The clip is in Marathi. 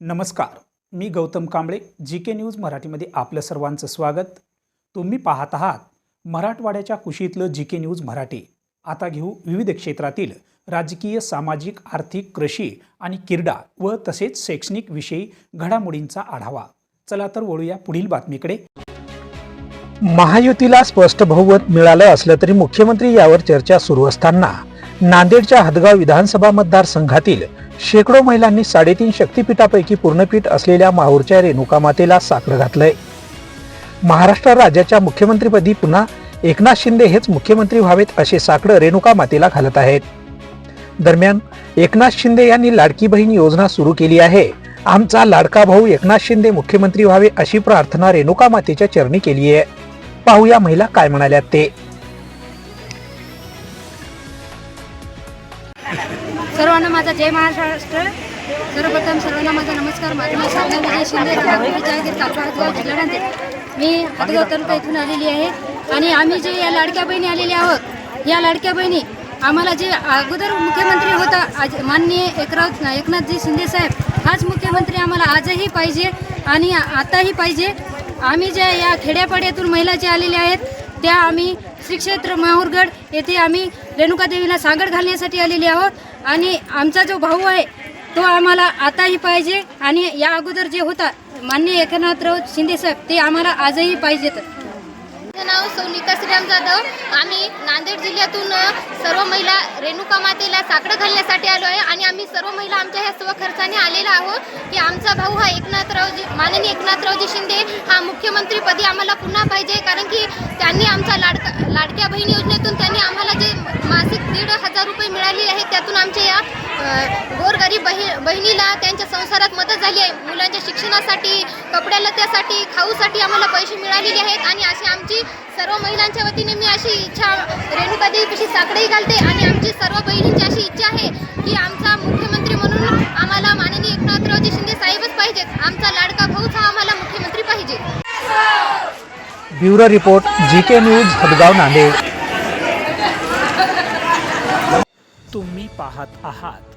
नमस्कार. मी Gautam Kamble G K news मराठीमध्ये आपलं सर्वांचं स्वागत. तुम्ही पाहत आहात मराठवाड्याच्या कुशीतलं जी के न्यूज मराठी. आता घेऊ विविध क्षेत्रातील राजकीय सामाजिक आर्थिक कृषी आणि क्रीडा व तसेच शैक्षणिक विषयी घडामोडींचा आढावा. चला तर वळूया पुढील बातमीकडे. महायुतीला स्पष्ट बहुमत मिळालं असलं तरी मुख्यमंत्री यावर चर्चा सुरू असताना नांदेडच्या हदगाव विधानसभा मतदारसंघातील शेकडो महिलांनी साडेतीन शक्तीपीठापैकी पूर्णपीठ असलेल्या माहूरच्या रेणुका मातेला साकडं घातलंय. महाराष्ट्र राज्याच्या मुख्यमंत्रीपदी पुन्हा एकनाथ शिंदे हेच मुख्यमंत्री व्हावेत असे साकडं रेणुका मातेला घालत आहेत. दरम्यान एकनाथ शिंदे यांनी लाडकी बहीण योजना सुरू केली आहे. आमचा लाडका भाऊ एकनाथ शिंदे मुख्यमंत्री व्हावे अशी प्रार्थना रेणुका मातेच्या चरणी केली आहे पाहूया महिला काय म्हणाल्यात ते. सर्वांना माझा जय महाराष्ट्र. सर्वप्रथम सर्वांना माझा नमस्कार. माझं नाव साधना विजय शिंदे. जहागीर तालुका हदगाव मी हदगाव तालुका इथून आलेली आहे. आणि आम्ही जे या लाडक्या बहिणी आलेल्या आहोत या लाडक्या बहिणी आम्हाला जे अगोदर मुख्यमंत्री होता आज माननीय एकराव एकनाथजी शिंदे साहेब हाच मुख्यमंत्री आम्हाला आजही पाहिजे आणि आताही पाहिजे. आम्ही ज्या या खेड्यापाड्यातून महिला ज्या आलेल्या आहेत त्या आम्ही श्रीक्षेत्र माहूरगड येथे आम्ही रेणुका देवीला घालण्यासाठी आलेली आहोत. आणि आमचा जो भाऊ आहे तो आम्हाला आताही पाहिजे. आणि या अगोदर जे होता माननीय एकनाथराव शिंदे साहेब ते आम्हाला आजही पाहिजेत. माझं नाव सोनिका श्रीराम जाधव. आम्ही नांदेड जिल्ह्यातून सर्व महिला रेणुका मातेला साकडं घालण्यासाठी आलो आहे. आणि आम्ही सर्व महिला आमच्या ह्या स्वखर्चाने आलेला आहोत की आमचा भाऊ हा एकनाथरावजी माननीय एकनाथरावजी शिंदे हा मुख्यमंत्रीपदी आम्हाला पुन्हा पाहिजे. कारण की त्यांनी आमचा लाडका लाडक्या बहीण योजनेतून त्यांनी आम्हाला जे मासिक दीड हजार रुपये मिळाले आहेत त्यातून आमच्या या अ, गोरगरीब बही बहिणीला त्यांच्या संसारात मदत झाली आहे. मुलांच्या शिक्षणासाठी कपड्या लत्यासाठी खाऊसाठी आम्हाला पैसे मिळालेले आहेत आणि अशी आमची सर्व महिलांच्या वतीने मी अशी इच्छा रेणुका देवीपाशी साकडंही घालते आणि आमची सर्व बहिणींची अशी इच्छा आहे की आमचा मुख्यमंत्री म्हणून आम्हाला माननीय एकनाथरावजी शिंदे साहेबच पाहिजेत. आमचा लाडका भाऊच हा आम्हाला मुख्यमंत्री पाहिजे. Bureau report G K news Hadgaon Nanded. तुम्ही पाहत आहात